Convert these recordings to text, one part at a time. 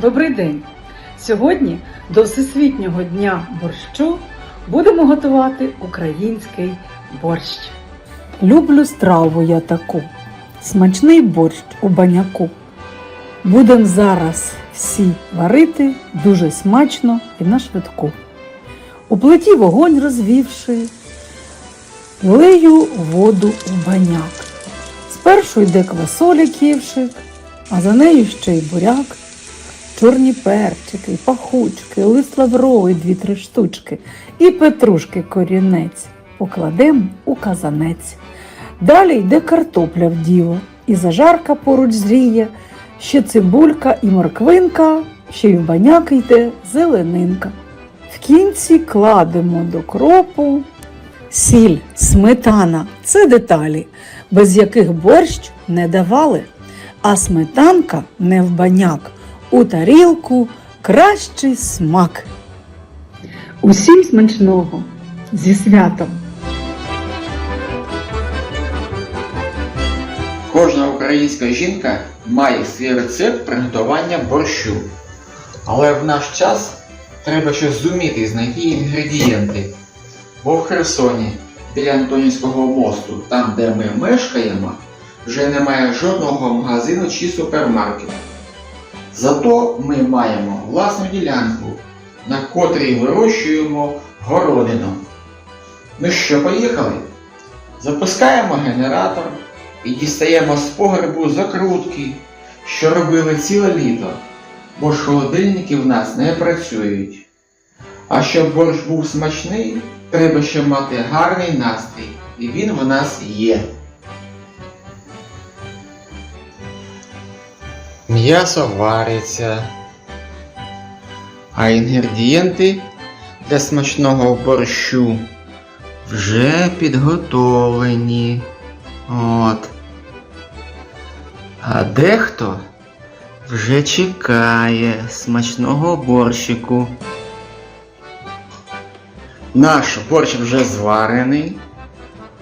Добрий день! Сьогодні до Всесвітнього дня борщу будемо готувати український борщ. Люблю страву я таку. Смачний борщ у баняку. Будемо зараз всі варити дуже смачно і на швидку. У плиті вогонь розвівши, лию воду у баняк. Спершу йде квасоля ківшик, а за нею ще й буряк, чорні перчики, пахучки, лист лавровий дві-три штучки і петрушки корінець. Покладемо у казанець. Далі йде картопля в діло, і зажарка поруч зріє, ще цибулька і морквинка, ще й в баняк йде зеленинка. В кінці кладемо до кропу сіль, сметана це деталі, без яких борщ не давали, а сметанка не в баняк, у тарілку кращий смак. Усім смачного зі святом! Кожна українська жінка має свій рецепт приготування борщу. Але в наш час треба щось зуміти знайти інгредієнти. Бо в Херсоні, біля Антонівського мосту, там де ми мешкаємо, вже немає жодного магазину чи супермаркету. Зато ми маємо власну ділянку, на котрій вирощуємо городину. Ну що, поїхали? Запускаємо генератор і дістаємо з погребу закрутки, що робили ціле літо, бо ж холодильники в нас не працюють. А щоб борщ був смачний, треба ще мати гарний настрій, і він в нас є. М'ясо вариться, а інгредієнти для смачного борщу вже підготовлені. От. А дехто вже чекає смачного борщику. Наш борщ вже зварений.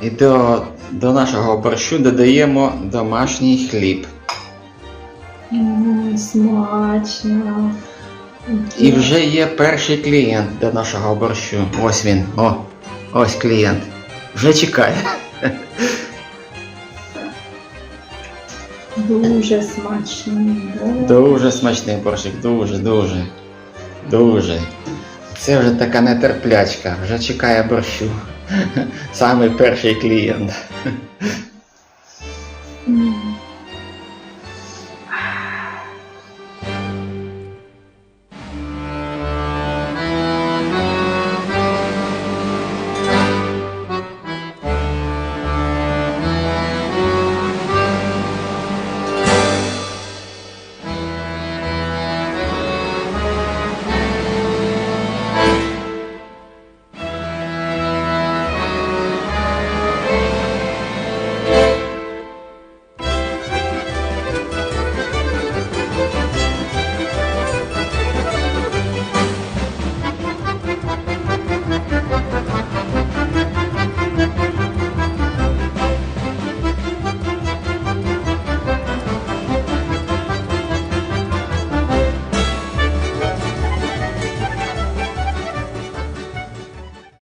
І до, до нашого борщу додаємо домашній хліб. М, Смачно. І вже є перший клієнт до нашого борщу. Ось він. О, ось клієнт. Вже чекає. Дуже смачно. да. Дуже смачний борщик, дуже, дуже, дуже. Це вже така нетерплячка, вже чекає борщу. Самий перший клієнт.